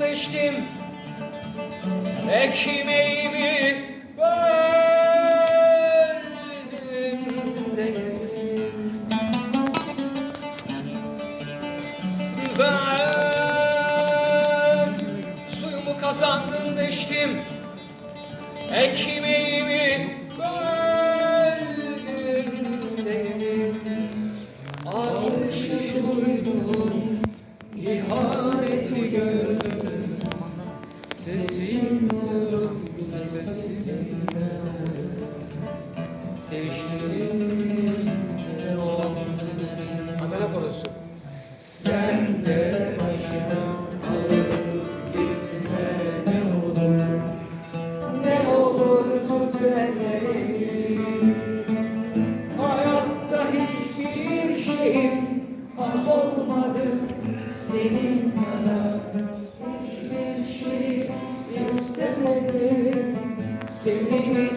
deştim. Ekmeğimi böldüm dedim. Ben suyumu kazandım deştim. Ekmeğimi böldüm dedim. Alışır uydum ihaneti Thank you. İstemedim senin